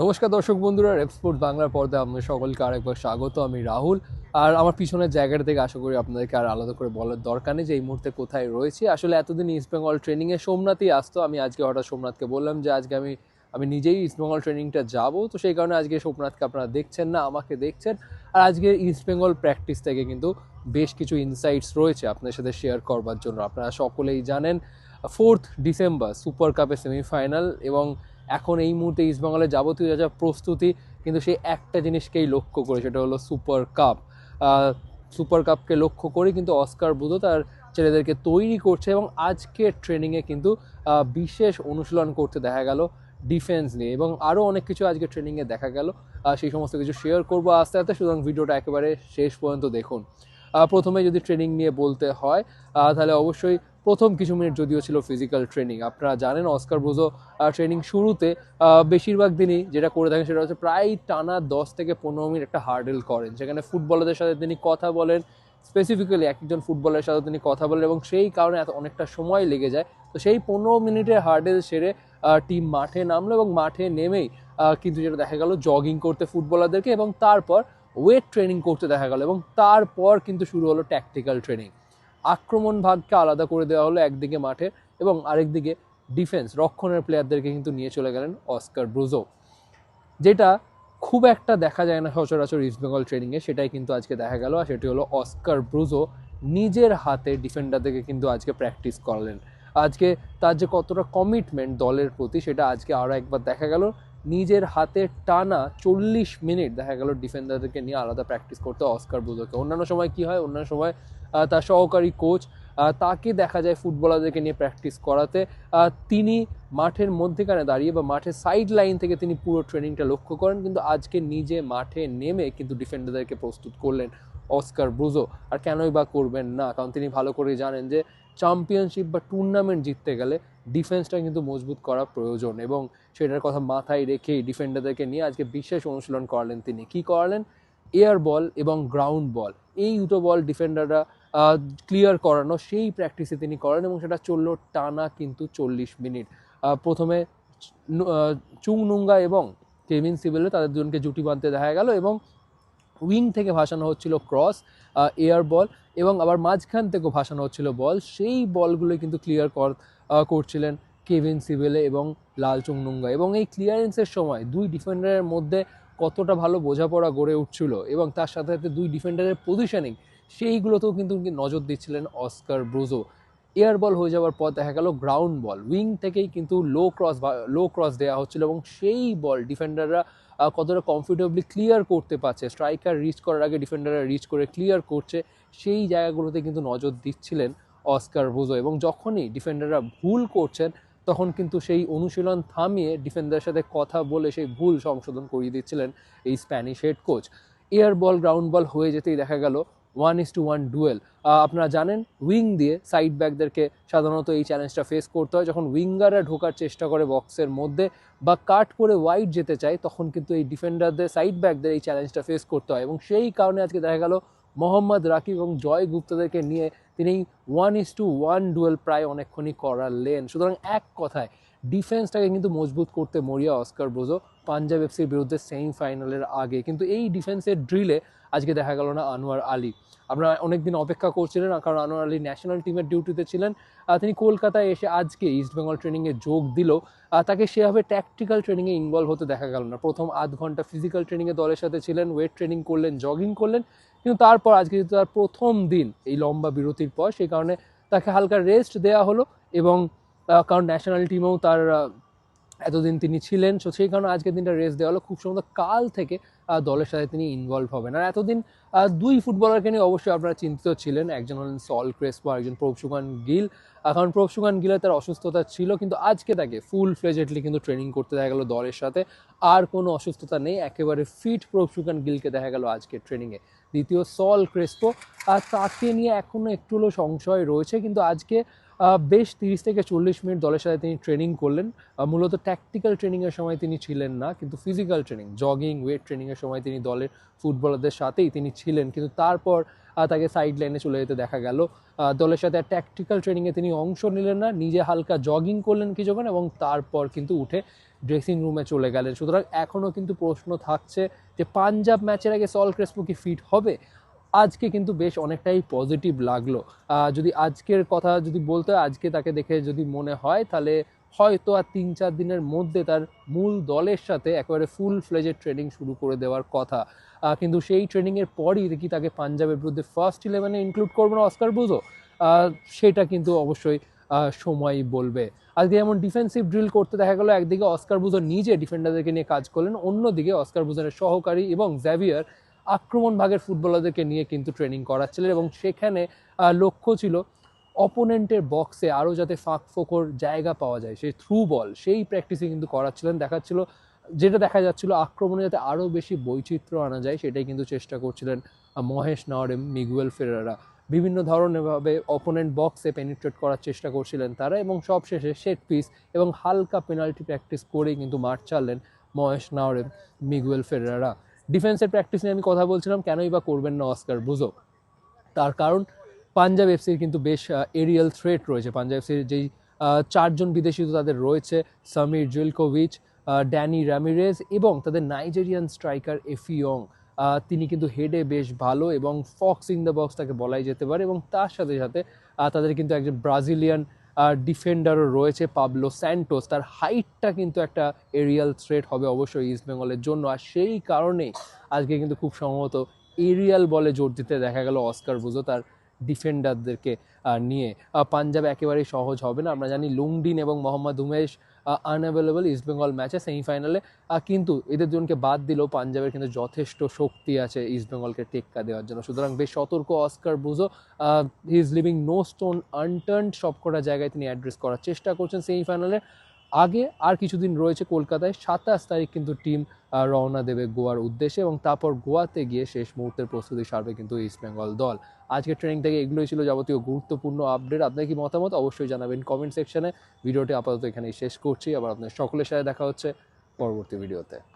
নমস্কার দর্শক বন্ধুরা রেপস্পোর্ট বাংলার পর্দায় আপনাদের সকলকে আরেকবার স্বাগত। আমি রাহুল। আর আমার পিছনের জায়গাটা থেকে আশা করি আপনাদেরকে আর আলাদা করে বলার দরকার নেই যে এই মুহূর্তে কোথায় রয়েছি। আসলে এতদিন ইস্ট বেঙ্গল ট্রেনিংয়ে সোমনাথই আসতো। আমি আজকে হঠাৎ সোমনাথকে বললাম যে, আজকে আমি আমি নিজেই ইস্ট বেঙ্গল ট্রেনিংটা যাব। তো সেই কারণে আজকে সোমনাথকে আপনারা দেখছেন না, আমাকে দেখছেন। আর আজকে ইস্ট বেঙ্গল প্র্যাকটিস থেকে কিন্তু বেশ কিছু ইনসাইটস রয়েছে আপনাদের সাথে শেয়ার করবার জন্য। আপনারা সকলেই জানেন ফোর্থ ডিসেম্বর সুপার কাপের সেমিফাইনাল এবং এখন এই মুহূর্তে ইস্টবেঙ্গলের যাবতীয় যা যা প্রস্তুতি, কিন্তু সেই একটা জিনিসকেই লক্ষ্য করে, সেটা হলো সুপার কাপ সুপার কাপকে লক্ষ্য করে কিন্তু অস্কার বুধো তার ছেলেদেরকে তৈরি করছে এবং আজকের ট্রেনিংয়ে কিন্তু বিশেষ অনুশীলন করতে দেখা গেল ডিফেন্স নিয়ে এবং আরও অনেক কিছু আজকে ট্রেনিংয়ে দেখা গেল। সেই সমস্ত কিছু শেয়ার করব আস্তে আস্তে, সুতরাং ভিডিওটা একেবারে শেষ পর্যন্ত দেখুন। প্রথমে যদি ট্রেনিং নিয়ে বলতে হয় তাহলে অবশ্যই প্রথম কিছু মিনিট যদিও ছিল ফিজিক্যাল ট্রেনিং আপনারা জানেন, অস্কার ব্রুজো ট্রেনিং শুরুতে বেশিরভাগ দিনই যেটা করে থাকেন সেটা হচ্ছে প্রায় টানা দশ থেকে পনেরো মিনিট একটা হার্ডেল করেন। সেখানে ফুটবলারদের সাথে তিনি কথা বলেন স্পেসিফিক্যালি একজন ফুটবলের সাথে তিনি কথা বলেন এবং সেই কারণে এত অনেকটা সময় লেগে যায়। তো সেই পনেরো মিনিটের হার্ডেল সেরে টিম মাঠে নামলো এবং মাঠে নেমেই কিন্তু যেটা দেখা গেল জগিং করতে ফুটবলারদেরকে এবং তারপর ওয়েট ট্রেনিং করতে দেখা গেল এবং তারপর কিন্তু শুরু হলো ট্যাকটিক্যাল ট্রেনিং আক্রমণ ভাগকে আলাদা করে দেওয়া হলো একদিকে মাঠে এবং আরেকদিকে ডিফেন্স রক্ষণের প্লেয়ারদেরকে কিন্তু নিয়ে চলে গেলেন অস্কার ব্রুজো। যেটা খুব একটা দেখা যায় না সচরাচর ইস্টবেঙ্গল ট্রেনিংয়ে সেটাই কিন্তু আজকে দেখা গেল, আর সেটি হলো অস্কার ব্রুজো নিজের হাতে ডিফেন্ডারদেরকে কিন্তু আজকে প্র্যাকটিস করালেন। আজকে তার যে কতটা কমিটমেন্ট দলের প্রতি, সেটা আজকে আরও একবার দেখা গেল। নিজের হাতে টানা চল্লিশ মিনিট দেখা গেল ডিফেন্ডারদেরকে নিয়ে আলাদা প্র্যাকটিস করতে অস্কার ব্রুজোকে অন্যান্য সময় কি হয়? অন্যান্য সময় তার সহকারী কোচ তাকে দেখা যায় ফুটবলারদেরকে নিয়ে প্র্যাকটিস করাতে। তিনি মাঠের মধ্যেখানে দাঁড়িয়ে বা মাঠের সাইড লাইন থেকে তিনি পুরো ট্রেনিংটা লক্ষ্য করেন, কিন্তু আজকে নিজে মাঠে নেমে কিন্তু ডিফেন্ডারদেরকে প্রস্তুত করলেন। অস্কার ব্রুজো আর কেনই বা করবেন না? কারণ তিনি ভালো করে জানেন যে চ্যাম্পিয়নশিপ বা টুর্নামেন্ট জিততে গেলে ডিফেন্সটা কিন্তু মজবুত করা প্রয়োজন এবং সেটার কথা মাথায় রেখেই ডিফেন্ডারদেরকে নিয়ে আজকে বিশেষ অনুশীলন করালেন তিনি। কি করালেন? এয়ার বল এবং গ্রাউন্ড বল এই দুটো বল ডিফেন্ডাররা ক্লিয়ার করানো সেই প্র্যাকটিসে তিনি করেন এবং সেটা চলল টানা কিন্তু চল্লিশ মিনিট। প্রথমে নু- আহ, চুং নুঙ্গা এবং কেভিন সিবেলে তাদের দুজনকে জুটি বাঁধতে দেখা গেল এবং উইং থেকে ভাসানো হচ্ছিল ক্রস এয়ার বল এবং আবার মাঝখান থেকেও ভাসানো হচ্ছিল বল। সেই বলগুলো কিন্তু ক্লিয়ার কর করছিলেন কেভিন সিবেলে এবং লাল চুংনুঙ্গা। এবং এই ক্লিয়ারেন্সের সময় দুই ডিফেন্ডারের মধ্যে কতটা ভালো বোঝাপড়া গড়ে উঠছিল এবং তার সাথে সাথে দুই ডিফেন্ডারের পজিশনিং সেইগুলোতেও কিন্তু নজর দিচ্ছিলেন অস্কার ব্রুজো। এয়ার বল হয়ে যাওয়ার পর দেখা গেল গ্রাউন্ড বল উইং থেকেই কিন্তু লো ক্রস লো ক্রস দেওয়া হচ্ছিল এবং সেই বল ডিফেন্ডাররা কতটা কমফোর্টেবলি ক্লিয়ার করতে পারছে। স্ট্রাইকার রিচ করার আগে ডিফেন্ডাররা রিচ করে ক্লিয়ার করছে। সেই জায়গাগুলোতে কিন্তু নজর দিচ্ছিলেন অস্কার বুজো এবং যখনই ডিফেন্ডাররা ভুল করছেন, তখন কিন্তু সেই অনুশীলন থামিয়ে ডিফেন্ডারের সাথে কথা বলে সেই ভুল সংশোধন করিয়ে দিচ্ছিলেন এই Spanish head coach air ball ground ball হয়ে যেতেই দেখা গেল one is to one duel আপনারা জানেন উইং দিয়ে সাইড ব্যাকদেরকে সাধারণত এই চ্যালেঞ্জটা ফেস করতে হয়। যখন উইঙ্গাররা ঢোকার চেষ্টা করে বক্সের মধ্যে বা কাট করে ওয়াইড যেতে চায়, তখন কিন্তু এই ডিফেন্ডারদের সাইড ব্যাকদের এই চ্যালেঞ্জটা ফেস করতে হয়। এবং সেই কারণে আজকে দেখা গেল, মোহাম্মদ রাকিব এবং জয় গুপ্তাদেরকে নিয়ে তিনি one is to one duel প্রায় অনেকক্ষণই করালেন। সুতরাং এক কথায় ডিফেন্সটাকে কিন্তু মজবুত করতে মরিয়া অস্কার ব্রোজো পাঞ্জাব এফসির বিরুদ্ধে সেমিফাইনালের আগে। কিন্তু এই ডিফেন্সের ড্রিলে আজকে দেখা গেল না আনোয়ার আলী। আপনারা অনেকদিন অপেক্ষা করছিলেন, কারণ আনোয়ার আলী ন্যাশনাল টিমের ডিউটিতে ছিলেন। তিনি কলকাতায় এসে আজকে ইস্টবেঙ্গল ট্রেনিংয়ে যোগ দিল। তাকে সেভাবে ট্যাকটিক্যাল ট্রেনিংয়ে ইনভলভ হতে দেখা গেল না। প্রথম আধ ঘণ্টা ফিজিক্যাল ট্রেনিংয়ে দলের সাথে ছিলেন ওয়েট ট্রেনিং করলেন জগিং করলেন। কিন্তু তারপর আজকে যেহেতু তার প্রথম দিন এই লম্বা বিরতির পর, সেই কারণে তাকে হালকা রেস্ট দেওয়া হলো এবং কারণ ন্যাশনাল টিমেও তার এতদিন তিনি ছিলেন সো সেই কারণে আজকের দিনটা রেস্ট দেওয়া হলো। খুব সম্ভবত কাল থেকে দলের সাথে তিনি ইনভলভ হবেন। আর এতদিন দুই ফুটবলারকে নিয়ে অবশ্যই আপনারা চিন্তিত ছিলেন। একজন হলেন সল ক্রেসপো আর একজন প্রভসুকান গিল। কারণ প্রভসুকান গিলের তার অসুস্থতা ছিল, কিন্তু আজকে তাকে ফুল ফ্লেজেডলি কিন্তু ট্রেনিং করতে দেখা গেল দলের সাথে। আর কোনো অসুস্থতা নেই, একেবারে ফিট প্রভসুকান গিলকে দেখা গেল আজকে ট্রেনিংয়ে দ্বিতীয় সল ক্রেসপো আর তাকে নিয়ে এখনও একটু হলেও সংশয় রয়েছে, কিন্তু আজকে বেশ তিরিশ থেকে চল্লিশ মিনিট দলের সাথে তিনি ট্রেনিং করলেন। মূলত ট্যাকটিক্যাল ট্রেনিংয়ের সময় তিনি ছিলেন না, কিন্তু ফিজিক্যাল ট্রেনিং জগিং ওয়েট ট্রেনিংয়ের সময় তিনি দলের ফুটবলারদের সাথেই তিনি ছিলেন। কিন্তু তারপর তাকে সাইড লাইনে চলে যেতে দেখা গেল। দলের সাথে ট্যাকটিক্যাল ট্রেনিংয়ে তিনি অংশ নিলেন না, নিজে হালকা জগিং করলেন কিছুক্ষণ এবং তারপর কিন্তু উঠে ড্রেসিং রুমে চলে গেলেন। সুতরাং এখনও কিন্তু প্রশ্ন থাকছে যে পাঞ্জাব ম্যাচের আগে সল ক্রেসপো কি ফিট হবে? আজকে কিন্তু বেশ অনেকটাই পজিটিভ লাগল। যদি আজকের কথা যদি বলতে আজকে তাকে দেখে যদি মনে হয় তাহলে হয়তো আর তিন চার দিনের মধ্যে তার মূল দলের সাথে একেবারে ফুল ফ্লেজের ট্রেনিং শুরু করে দেওয়ার কথা। কিন্তু সেই ট্রেনিংয়ের পরই কি তাকে পাঞ্জাবের বিরুদ্ধে ফার্স্ট ইলেভেনে ইনক্লুড করব না অস্কার বুঝো সেটা কিন্তু অবশ্যই আহ, সময়ই বলবে। আজকে যেমন ডিফেন্সিভ ড্রিল করতে দেখা গেল একদিকে অস্কার বুজো নিজে ডিফেন্ডারদেরকে নিয়ে কাজ করলেন অন্যদিকে অস্কার বুজনের সহকারী এবং জ্যাভিয়ার আক্রমণ ভাগের ফুটবলারদেরকে নিয়ে কিন্তু ট্রেনিং করাচ্ছিলেন এবং সেখানে লক্ষ্য ছিল অপোনেন্টের বক্সে আরও যাতে ফাঁক ফোকর জায়গা পাওয়া যায়, সেই থ্রু বল সেই প্র্যাকটিসে কিন্তু করাচ্ছিলেন। দেখাচ্ছিল, যেটা দেখা যাচ্ছিল আক্রমণে যাতে আরও বেশি বৈচিত্র্য আনা যায়, সেটাই কিন্তু চেষ্টা করছিলেন মহেশ নাওরেম মিগুয়েল ফেরারা। বিভিন্ন ধরনেরভাবে অপোনেন্ট বক্সে পেনিট্রেট করার চেষ্টা করছিলেন তারা এবং সবশেষে সেট পিস এবং হালকা পেনাল্টি প্র্যাকটিস করেই কিন্তু মাঠ ছাড়লেন মহেশ নাওরেম মিগুয়েল ফেরারা। ডিফেন্সের প্র্যাকটিস নিয়ে আমি কথা বলছিলাম, কেনই বা করবেন না অস্কার বুঝো? তার কারণ পাঞ্জাব এফসির কিন্তু বেশ এরিয়াল থ্রেট রয়েছে। পাঞ্জাব এফসির যেই চারজন বিদেশি তো তাদের রয়েছে সামির জুলকোভিচ ড্যানি র্যামিরেজ এবং তাদের নাইজেরিয়ান স্ট্রাইকার এফিয়ং তিনি কিন্তু হেডে বেশ ভালো এবং ফক্স ইন দ্য বক্স তাকে বলাই যেতে পারে এবং তার সাথে সাথে তাদের কিন্তু একজন ব্রাজিলিয়ান ডিফেন্ডারও রয়েছে পাবলো স্যান্টোস তার হাইটটা কিন্তু একটা এরিয়াল থ্রেট হবে অবশ্যই ইস্ট বেঙ্গলের জন্য। আর সেই কারণে আজকে কিন্তু খুব সম্ভবত এরিয়াল বলে জোর দিতে দেখা গেল অস্কার বুঝো তার ডিফেন্ডারদেরকে নিয়ে। পাঞ্জাব একেবারেই সহজ হবে না। আমরা জানি লুংডিন এবং মোহাম্মদ উমেশ আনঅ্যাভেলেবল ইস্টবেঙ্গল ম্যাচে সেমিফাইনালে কিন্তু এদের জনকে বাদ দিলেও পাঞ্জাবের কিন্তু যথেষ্ট শক্তি আছে ইস্টবেঙ্গলকে টেক্কা দেওয়ার জন্য। সুতরাং বেশ সতর্ক অস্কার বুঝো he is leaving no stone unturn সবকটা জায়গায় তিনি অ্যাড্রেস করার চেষ্টা করছেন সেমিফাইনালে আগে আর কিছুদিন রয়েছে কলকাতায়, সাতাশ তারিখ কিন্তু টিম রওনা দেবে গোয়ার উদ্দেশ্যে এবং তারপর গোয়াতে গিয়ে শেষ মুহূর্তের প্রস্তুতি সারবে কিন্তু ইস্ট বেঙ্গল দল। আজকে ট্রেনিং থেকে এগুলোই ছিল যাবতীয় গুরুত্বপূর্ণ আপডেট আপনার কি মতামত অবশ্যই জানাবেন কমেন্ট সেকশনে ভিডিওটি আপাতত এখানেই শেষ করছি। আবার আপনার সকলের সাথে দেখা হচ্ছে পরবর্তী ভিডিওতে